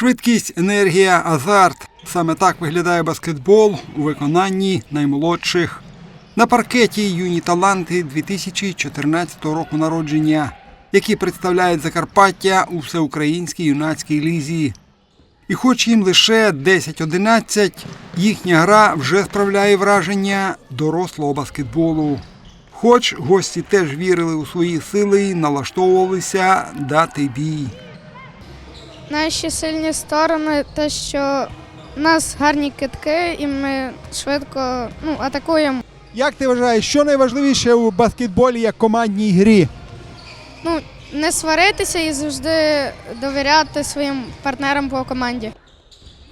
Швидкість, енергія, азарт. Саме так виглядає баскетбол у виконанні наймолодших. На паркеті юні таланти 2014 року народження, які представляють Закарпаття у всеукраїнській юнацькій лізі. І хоч їм лише 10-11, їхня гра вже справляє враження дорослого баскетболу. Хоч гості теж вірили у свої сили і налаштовувалися дати бій. Наші сильні сторони те, що у нас гарні китки, і ми швидко ну, атакуємо. Як ти вважаєш, що найважливіше у баскетболі як командній грі? Ну, не сваритися і завжди довіряти своїм партнерам по команді.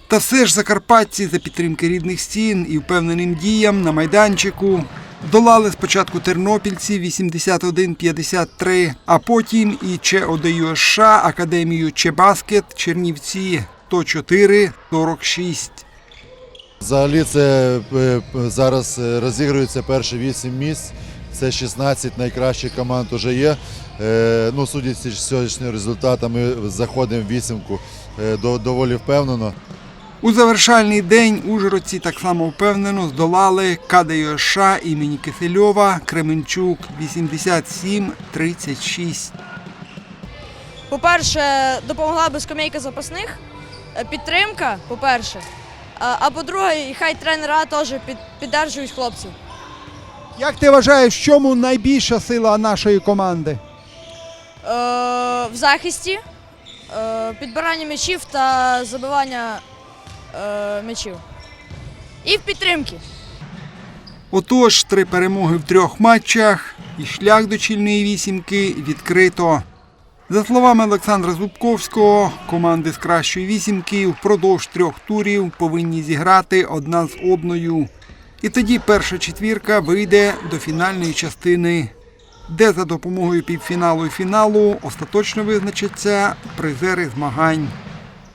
Та все ж закарпатці за підтримки рідних стін і впевненим діям на майданчику долали спочатку тернопільці 81-53, а потім і ЧОДЮШ Академію Чебаскет Чернівці 104-46. Взагалі це е, зараз е, розігрується перші 8 місць. Це 16 найкращих команд вже є. Е, Ну, судячи з сьогоднішніми результатами, заходимо в вісімку е, доволі впевнено. У завершальний день ужгородці так само впевнено здолали КДЮШ імені Кисельова Кременчук 87-36. По-перше, допомогла би скамейка запасних, е, підтримка, по-перше. А, по-друге, і хай тренера теж піддержують хлопців. Як ти вважаєш, в чому найбільша сила нашої команди? Е, в захисті, е, підбирання м'ячів та забивання е, м'ячів. І в підтримці. Отож, три перемоги в трьох матчах і шлях до чільної вісімки відкрито. За словами Олександра Зубковського, команди з кращої вісімки впродовж трьох турів повинні зіграти одна з одною. І тоді перша четвірка вийде до фінальної частини, де за допомогою півфіналу і фіналу остаточно визначаться призери змагань.